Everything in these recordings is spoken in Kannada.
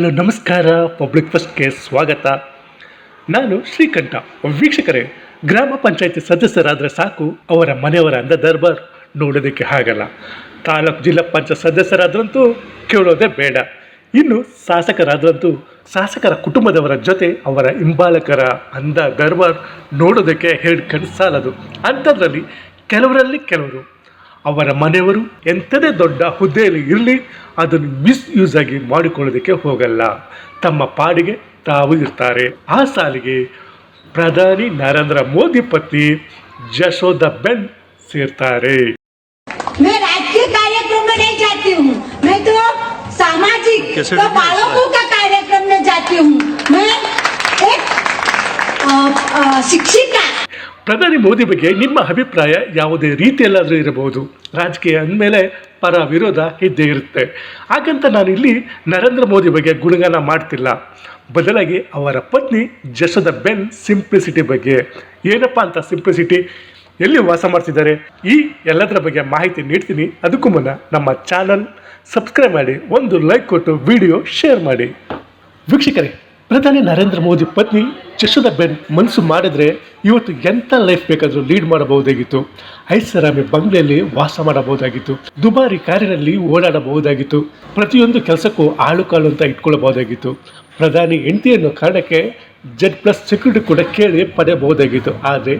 ಹಲೋ, ನಮಸ್ಕಾರ. ಪಬ್ಲಿಕ್ ಫಸ್ಟ್ಗೆ ಸ್ವಾಗತ. ನಾನು ಶ್ರೀಕಂಠ. ವೀಕ್ಷಕರೇ, ಗ್ರಾಮ ಪಂಚಾಯತಿ ಸದಸ್ಯರಾದರೆ ಸಾಕು ಅವರ ಮನೆಯವರ ಅಂದ ದರ್ಬಾರ್. ನೋಡೋದಕ್ಕೆ ಆಗಲ್ಲ ತಾಲೂಕು ಜಿಲ್ಲಾ ಪಂಚಾಯತ್ ಸದಸ್ಯರಾದ್ರಂತೂ ಕೇಳೋದೇ ಬೇಡ. ಇನ್ನು ಶಾಸಕರಾದ್ರಂತೂ ಶಾಸಕರ ಕುಟುಂಬದವರ ಜೊತೆ ಅವರ ಹಿಂಬಾಲಕರ ಅಂದ ದರ್ಬಾರ್ ನೋಡೋದಕ್ಕೆ ಹೇಳಿ ಸಾಲದು. ಅಂಥದ್ರಲ್ಲಿ ಕೆಲವರಲ್ಲಿ ಕೆಲವರು ಅವರ ಮನೆಯವರು ಎಂಥದೇ ದೊಡ್ಡ ಹುದ್ದೆಯಲ್ಲಿ ಇರಲಿ ಅದನ್ನು ಮಿಸ್ಯೂಸ್ ಆಗಿ ಮಾಡಿಕೊಳ್ಳೋದಕ್ಕೆ ಹೋಗಲ್ಲ ತಮ್ಮ ಪಾಡಿಗೆ ತಾವು ಇರ್ತಾರೆ ಆ ಸಾಲಿಗೆ ಪ್ರಧಾನಿ ನರೇಂದ್ರ ಮೋದಿ ಪತ್ನಿ ಜಶೋಧ ಬೆನ್ ಸೇರ್ತಾರೆ मैं राजकीय कार्यक्रम में नहीं जाती हूँ मैं तो सामाजिक कैसे तो भी बालकों का कार्यक्रम में जाती हूँ मैं एक अ, अ, शिक्षिका ಪ್ರಧಾನಿ ಮೋದಿ ಬಗ್ಗೆ ನಿಮ್ಮ ಅಭಿಪ್ರಾಯ ಯಾವುದೇ ರೀತಿಯಲ್ಲಾದರೂ ಇರಬಹುದು. ರಾಜಕೀಯ ಅಂದಮೇಲೆ ಪರ ವಿರೋಧ ಇದ್ದೇ ಇರುತ್ತೆ. ಹಾಗಂತ ನಾನು ಇಲ್ಲಿ ನರೇಂದ್ರ ಮೋದಿ ಬಗ್ಗೆ ಗುಣಗಾನ ಮಾಡ್ತಿಲ್ಲ. ಬದಲಾಗಿ ಅವರ ಪತ್ನಿ ಜಶದ ಬೆನ್ ಸಿಂಪ್ಲಿಸಿಟಿ ಬಗ್ಗೆ. ಏನಪ್ಪ ಅಂತ ಸಿಂಪ್ಲಿಸಿಟಿ? ಎಲ್ಲಿ ವಾಸ ಮಾಡ್ತಿದ್ದಾರೆ? ಈ ಎಲ್ಲದರ ಬಗ್ಗೆ ಮಾಹಿತಿ ನೀಡ್ತೀನಿ. ಅದಕ್ಕೂ ಮುನ್ನ ನಮ್ಮ ಚಾನಲ್ ಸಬ್ಸ್ಕ್ರೈಬ್ ಮಾಡಿ, ಒಂದು ಲೈಕ್ ಕೊಟ್ಟು, ವಿಡಿಯೋ ಶೇರ್ ಮಾಡಿ. ವೀಕ್ಷಕರೇ, ಪ್ರಧಾನಿ ನರೇಂದ್ರ ಮೋದಿ ಪತ್ನಿ ಜಶೋದ ಬೆನ್ ಮನಸ್ಸು ಮಾಡಿದರೆ ಇವತ್ತು ಎಂಥ ಲೈಫ್ ಬೇಕಾದರೂ ಲೀಡ್ ಮಾಡಬಹುದಾಗಿತ್ತು. ಐಷಾರಾಮಿ ಬಂಗ್ಲೆಯಲ್ಲಿ ವಾಸ ಮಾಡಬಹುದಾಗಿತ್ತು. ದುಬಾರಿ ಕಾರಿನಲ್ಲಿ ಓಡಾಡಬಹುದಾಗಿತ್ತು. ಪ್ರತಿಯೊಂದು ಕೆಲಸಕ್ಕೂ ಆಳು ಕಾಳು ಅಂತ ಇಟ್ಕೊಳ್ಳಬಹುದಾಗಿತ್ತು ಪ್ರಧಾನಿ ಹೆಂಡತಿ ಅನ್ನೋ ಕಾರಣಕ್ಕೆ ಜೆಡ್ ಪ್ಲಸ್ ಸೆಕ್ಯೂರಿಟಿ ಕೂಡ ಕೇಳಿ ಪಡೆಯಬಹುದಾಗಿತ್ತು. ಆದರೆ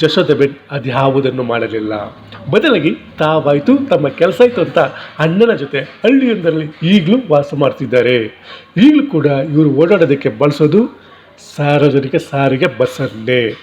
ಜಶೋದ ಬೆನ್ ಅದ್ಯಾವುದನ್ನು ಮಾಡಲಿಲ್ಲ. ಬದಲಾಗಿ ತಾವಾಯಿತು, ತಮ್ಮ ಕೆಲಸ ಆಯಿತು ಅಂತ ಅಣ್ಣನ ಜೊತೆ ಹಳ್ಳಿಯೊಂದರಲ್ಲಿ ಈಗಲೂ ವಾಸ ಮಾಡ್ತಿದ್ದಾರೆ. ಈಗಲೂ ಕೂಡ ಇವರು ಓಡಾಡೋದಕ್ಕೆ ಬಳಸೋದು ಸಾರ್ವಜನಿಕ ಸಾರಿಗೆ ಬಸ್ಸನ್ನೇ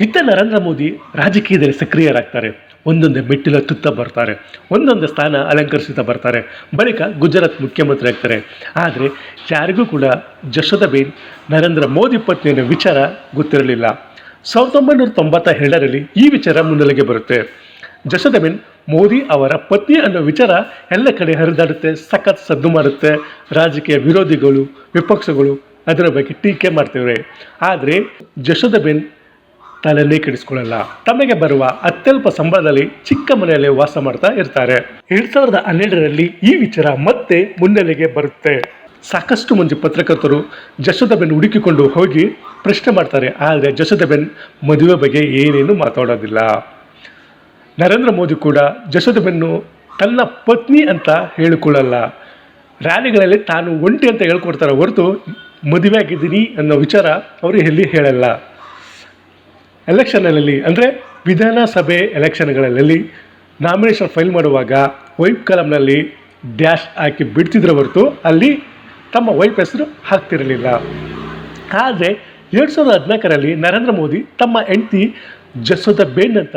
ಇತ್ತ ನರೇಂದ್ರ ಮೋದಿ ರಾಜಕೀಯದಲ್ಲಿ ಸಕ್ರಿಯರಾಗ್ತಾರೆ. ಒಂದೊಂದೇ ಮೆಟ್ಟಿಲು ತುತ್ತ ಬರ್ತಾರೆ. ಒಂದೊಂದು ಸ್ಥಾನ ಅಲಂಕರಿಸುತ್ತಾ ಬರ್ತಾರೆ. ಬಳಿಕ ಗುಜರಾತ್ ಮುಖ್ಯಮಂತ್ರಿ ಆಗ್ತಾರೆ. ಆದರೆ ಯಾರಿಗೂ ಕೂಡ ಜಶೋದಬೇನ್ ನರೇಂದ್ರ ಮೋದಿ ಪತ್ನಿಯ ವಿಚಾರ ಗೊತ್ತಿರಲಿಲ್ಲ. ಸಾವಿರದ ಒಂಬೈನೂರ ತೊಂಬತ್ತ ಎರಡರಲ್ಲಿ ಈ ವಿಚಾರ ಮುನ್ನೆಲೆಗೆ ಬರುತ್ತೆ. ಜಶೋದಬೇನ್ ಮೋದಿ ಅವರ ಪತ್ನಿ ಅನ್ನೋ ವಿಚಾರ ಎಲ್ಲ ಕಡೆ ಹರಿದಾಡುತ್ತೆ, ಸಖತ್ ಸದ್ದು ಮಾಡುತ್ತೆ. ರಾಜಕೀಯ ವಿರೋಧಿಗಳು, ವಿಪಕ್ಷಗಳು ಅದರ ಬಗ್ಗೆ ಟೀಕೆ ಮಾಡ್ತೇವೆ ಆದರೆ ಜಶೋದಬೆನ್ ತಲೆನೇ ಕೆಡಿಸ್ಕೊಳ್ಳಲ್ಲ. ತಮಗೆ ಬರುವ ಅತ್ಯಲ್ಪ ಸಂಬಳದಲ್ಲಿ ಚಿಕ್ಕ ಮನೆಯಲ್ಲಿ ವಾಸ ಮಾಡ್ತಾ ಇರ್ತಾರೆ. ಎರಡ್ ಸಾವಿರದ ಹನ್ನೆರಡರಲ್ಲಿ ಈ ವಿಚಾರ ಮತ್ತೆ ಮುನ್ನೆಲೆಗೆ ಬರುತ್ತೆ. ಸಾಕಷ್ಟು ಮಂದಿ ಪತ್ರಕರ್ತರು ಜಶೋದಬೆನ್ ಹುಡುಕಿಕೊಂಡು ಹೋಗಿ ಪ್ರಶ್ನೆ ಮಾಡ್ತಾರೆ. ಆದರೆ ಜಶೋದಬೆನ್ ಮದುವೆ ಬಗ್ಗೆ ಏನೇನು ಮಾತಾಡೋದಿಲ್ಲ. ನರೇಂದ್ರ ಮೋದಿ ಕೂಡ ಜಶೋದಬೆನ್ನು ತನ್ನ ಪತ್ನಿ ಅಂತ ಹೇಳಿಕೊಳ್ಳಲ್ಲ. ರ್ಯಾಲಿಗಳಲ್ಲಿ ತಾನು ಒಂಟಿ ಅಂತ ಹೇಳ್ಕೊಡ್ತಾರೆ ಹೊರತು ಮದುವೆ ಆಗಿದ್ದೀನಿ ಅನ್ನೋ ವಿಚಾರ ಅವರು ಎಲ್ಲಿ ಹೇಳಲ್ಲ. ಎಲೆಕ್ಷನ್ನಲ್ಲಿ ಅಂದರೆ ವಿಧಾನಸಭೆ ಎಲೆಕ್ಷನ್ಗಳಲ್ಲಿ ನಾಮಿನೇಷನ್ ಫೈಲ್ ಮಾಡುವಾಗ ವೈಫ್ ಕಲಮ್ನಲ್ಲಿ ಡ್ಯಾಶ್ ಹಾಕಿ ಬಿಡ್ತಿದ್ರೆ ಹೊರತು ಅಲ್ಲಿ ತಮ್ಮ ವೈಫ್ ಹೆಸರು ಹಾಕ್ತಿರಲಿಲ್ಲ. ಆದರೆ ಎರಡು ಸಾವಿರದ ಹದಿನಾಲ್ಕರಲ್ಲಿ ನರೇಂದ್ರ ಮೋದಿ ತಮ್ಮ ಹೆಂಡತಿ ಜಸೋದ ಬೇನ್ ಅಂತ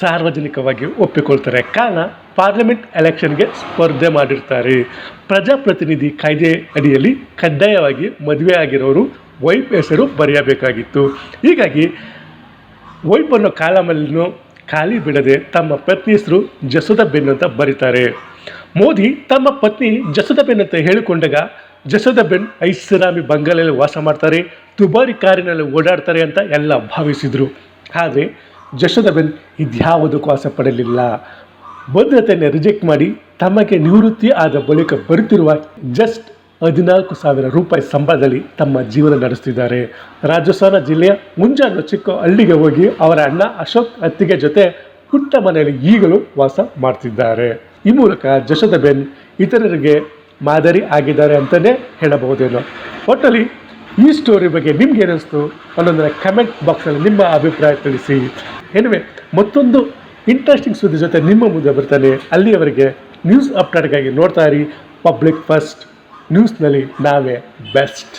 ಸಾರ್ವಜನಿಕವಾಗಿ ಒಪ್ಪಿಕೊಳ್ತಾರೆ. ಕಾರಣ ಪಾರ್ಲಿಮೆಂಟ್ ಎಲೆಕ್ಷನ್ಗೆ ಸ್ಪರ್ಧೆ ಮಾಡಿರ್ತಾರೆ. ಪ್ರಜಾಪ್ರತಿನಿಧಿ ಕಾಯ್ದೆ ಅಡಿಯಲ್ಲಿ ಕಡ್ಡಾಯವಾಗಿ ಮದುವೆ ಆಗಿರೋರು ವೈಫ್ ಹೆಸರು ಬರೆಯಬೇಕಾಗಿತ್ತು. ಹೀಗಾಗಿ ವೈಫ್ ಅನ್ನೋ ಕಾಲಮಲ್ಲೂ ಖಾಲಿ ಬಿಡದೆ ತಮ್ಮ ಪತ್ನಿ ಹೆಸರು ಜಸದ ಬೆನ್ ಅಂತ ಬರೀತಾರೆ. ಮೋದಿ ತಮ್ಮ ಪತ್ನಿ ಜಸದ ಬೆನ್ ಅಂತ ಹೇಳಿಕೊಂಡಾಗ ಜಸದ ಬೆನ್ ಐಷಾರಾಮಿ ಬಂಗಾಲಲ್ಲಿ ವಾಸ ಮಾಡ್ತಾರೆ, ದುಬಾರಿ ಕಾರಿನಲ್ಲಿ ಓಡಾಡ್ತಾರೆ ಅಂತ ಎಲ್ಲ ಭಾವಿಸಿದರು. ಆದರೆ ಬೆನ್ ಇದ್ಯಾವುದಕ್ಕೂ ಆಸೆ ಪಡಲಿಲ್ಲ. ಭದ್ರತೆಯನ್ನು ರಿಜೆಕ್ಟ್ ಮಾಡಿ ತಮಗೆ ನಿವೃತ್ತಿ ಆದ ಬಳಿಕ ಬರುತ್ತಿರುವ ಜಸ್ಟ್ ಹದಿನಾಲ್ಕು ಸಾವಿರ ರೂಪಾಯಿ ಸಂಬಳದಲ್ಲಿ ತಮ್ಮ ಜೀವನ ನಡೆಸ್ತಿದ್ದಾರೆ. ರಾಜಸ್ಥಾನ ಜಿಲ್ಲೆಯ ಮುಂಜಾನೆ ಚಿಕ್ಕ ಹಳ್ಳಿಗೆ ಹೋಗಿ ಅವರ ಅಣ್ಣ ಅಶೋಕ್ ಅತ್ತಿಗೆ ಜೊತೆ ಪುಟ್ಟ ಮನೆಯಲ್ಲಿ ಈಗಲೂ ವಾಸ ಮಾಡ್ತಿದ್ದಾರೆ. ಈ ಮೂಲಕ ಜಶೋದ ಬೆನ್ ಇತರರಿಗೆ ಮಾದರಿ ಆಗಿದ್ದಾರೆ ಅಂತಲೇ ಹೇಳಬಹುದೇನೋ. ಒಟ್ಟಲ್ಲಿ ಈ ಸ್ಟೋರಿ ಬಗ್ಗೆ ನಿಮ್ಗೆ ಏನಿಸ್ತು? ಅನ್ನೋದನ್ನ ಕಮೆಂಟ್ ಬಾಕ್ಸಲ್ಲಿ ನಿಮ್ಮ ಅಭಿಪ್ರಾಯ ತಿಳಿಸಿ. ಎನಿವೆ ಮತ್ತೊಂದು ಇಂಟ್ರೆಸ್ಟಿಂಗ್ ಸುದ್ದಿ ಜೊತೆ ನಿಮ್ಮ ಮುಂದೆ ಬರ್ತಾನೆ. ಅಲ್ಲಿಯವರೆಗೆ ನ್ಯೂಸ್ ಅಪ್ಡೇಟ್ಗಾಗಿ ನೋಡ್ತಾ ಇರಿ. ಪಬ್ಲಿಕ್ ಫಸ್ಟ್ ನ್ಯೂಸ್ನಲ್ಲಿ ನಾವೇ ಬೆಸ್ಟ್